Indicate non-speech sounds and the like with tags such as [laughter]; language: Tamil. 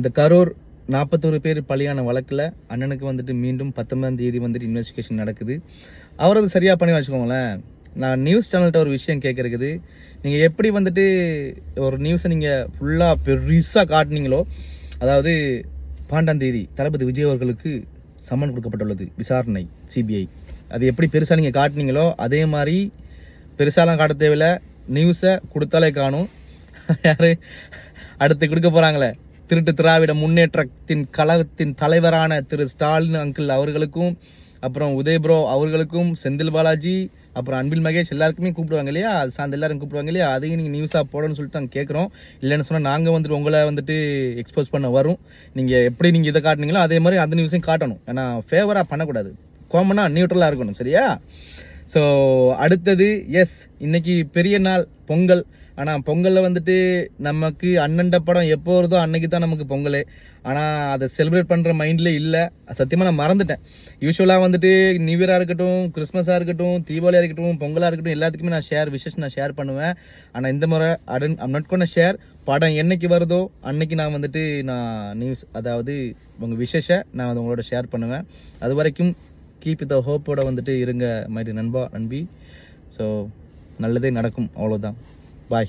இந்த கரூர் நாற்பத்தோரு பேர் பலியான வழக்கில் அண்ணனுக்கு வந்துட்டு மீண்டும் பத்தொன்பதாம் தேதி வந்துட்டு இன்வெஸ்டிகேஷன் நடக்குது. அவர் அது சரியாக பண்ணி வச்சுக்கோங்களேன். நான் நியூஸ் சேனல்கிட்ட ஒரு விஷயம் கேட்குறது நீங்கள் எப்படி வந்துட்டு ஒரு நியூஸை நீங்கள் ஃபுல்லாக பெருசாக காட்டுனீங்களோ அதாவது பன்னெண்டாம் தேதி தளபதி விஜய் அவர்களுக்கு சம்மன் கொடுக்கப்பட்டுள்ளது விசாரணை சிபிஐ அது எப்படி பெருசாக நீங்கள் காட்டுனீங்களோ அதே மாதிரி பெருசாலாம் காட்ட தேவையில்ல. நியூஸை கொடுத்தாலே காணும். [laughs] யார்? அடுத்து கொடுக்க போகிறாங்களே திருட்டு திராவிட முன்னேற்றத்தின் கழகத்தின் தலைவரான திரு ஸ்டாலின் அங்கிள் அவர்களுக்கும் அப்புறம் உதய் அவர்களுக்கும் செந்தில் பாலாஜி அப்புறம் அன்பில் மகேஷ் எல்லாருக்குமே கூப்பிடுவாங்க இல்லையா? அது சார்ந்த எல்லாரும் கூப்பிடுவாங்க இல்லையா? அதையும் நீங்கள் நியூஸாக போடணும்னு சொல்லிட்டு நாங்கள் கேட்குறோம் இல்லைன்னு சொன்னால் நாங்கள் வந்துட்டு உங்களை வந்துட்டு எக்ஸ்போஸ் பண்ண வரும். நீங்கள் எப்படி நீங்கள் இதை காட்டுனீங்களோ அதே மாதிரி அந்த நியூஸையும் காட்டணும். ஏன்னா ஃபேவராக பண்ணக்கூடாது. காமனாக நியூட்ரலாக இருக்கணும் சரியா? ஸோ அடுத்தது எஸ் இன்னைக்கு பெரிய நாள் பொங்கல். ஆனால் பொங்கலில் வந்துட்டு நமக்கு அண்ணன்ட படம் எப்போ வருதோ அன்னைக்கு தான் நமக்கு பொங்கல். ஆனால் அதை செலிப்ரேட் பண்ணுற மைண்டில் இல்லை. சத்தியமாக நான் மறந்துட்டேன். யூஸ்வலாக வந்துட்டு நியூ இயராக இருக்கட்டும் கிறிஸ்மஸாக இருக்கட்டும் தீபாவளியாக இருக்கட்டும் பொங்கலாக இருக்கட்டும் எல்லாத்துக்குமே நான் ஷேர் விஷஸ் நான் ஷேர் பண்ணுவேன். ஆனால் இந்த முறை அடன் ஐம் நாட் கொண்ட ஷேர் படம் என்னைக்கு வருதோ அன்னைக்கு நான் வந்துட்டு நான் நியூஸ் அதாவது உங்கள் விஷஸை நான் அதை உங்களோட ஷேர் பண்ணுவேன். அது வரைக்கும் கீப் த ஹோப்போட வந்துட்டு இருங்க மாதிரி நண்பா நண்பி. ஸோ நல்லதே நடக்கும் அவ்வளோதான் ಬಾಯ್